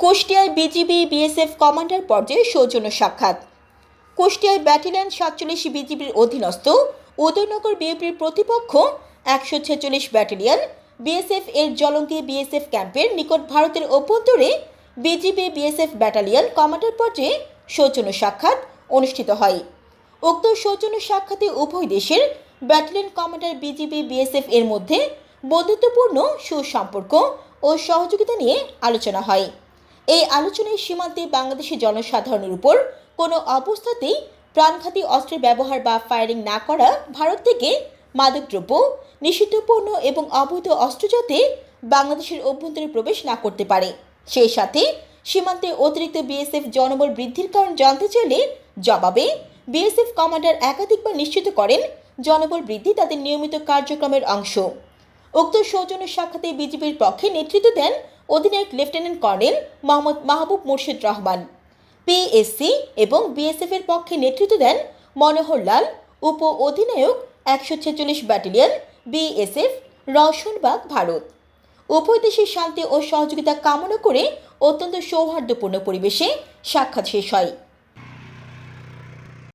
কুষ্টিয়ায় BGB, BSF commander পর্যায়ে সৌজন্য সাক্ষাৎ। কুষ্টিয়ায় ব্যাটালিয়ন সাতচল্লিশ বিজিবির অধীনস্থ উদয়নগর বিএপির প্রতিপক্ষ একশো ছেচল্লিশ ব্যাটালিয়ন, বিএসএফ এর জলঙ্গি বিএসএফ ক্যাম্পের নিকট ভারতের অভ্যন্তরে বিজিবি, বিএসএফ ব্যাটালিয়ন কমান্ডার পর্যায়ে সৌজন্য সাক্ষাৎ অনুষ্ঠিত হয়। উক্ত সৌজন্য সাক্ষাতে উভয় দেশের ব্যাটালিয়ন কমান্ডার বিজিবি, বিএসএফ এর মধ্যে বন্ধুত্বপূর্ণ সুসম্পর্ক ও সহযোগিতা নিয়ে আলোচনা হয়। এই আলোচনায় সীমান্তে বাংলাদেশের জনসাধারণের উপর কোনো অবস্থাতেই প্রাণঘাতী অস্ত্রের ব্যবহার বা ফায়ারিং না করা ভারত থেকে মাদকদ্রব্য নিষিদ্ধ পণ্য এবং অবৈধ অস্ত্র যাতে বাংলাদেশের অভ্যন্তরে প্রবেশ না করতে পারে। সেই সাথে সীমান্তে অতিরিক্ত বিএসএফ জনবল বৃদ্ধির কারণ জানতে চাইলে জবাবে বিএসএফ কমান্ডার একাধিকবার নিশ্চিত করেন, জনবল বৃদ্ধি তাদের নিয়মিত কার্যক্রমের অংশ। উক্ত সৌজন্য সাক্ষাতে বিজেপির পক্ষে নেতৃত্ব দেন অধিনায়ক লেফটেন্যান্ট কর্নেল মোহাম্মদ মাহবুব মুর্শিদ রহমান। পিএসসি এবং বিএসএফ এর পক্ষে নেতৃত্ব দেন মনোহর লাল, উপ অধিনায়ক একশো ছেচল্লিশ ব্যাটালিয়ন বিএসএফ রওশনবাগ, ভারত। উভয় দেশের শান্তি ও সহযোগিতা কামনা করে অত্যন্ত সৌহার্দ্যপূর্ণ পরিবেশে সাক্ষাৎ শেষ হয়।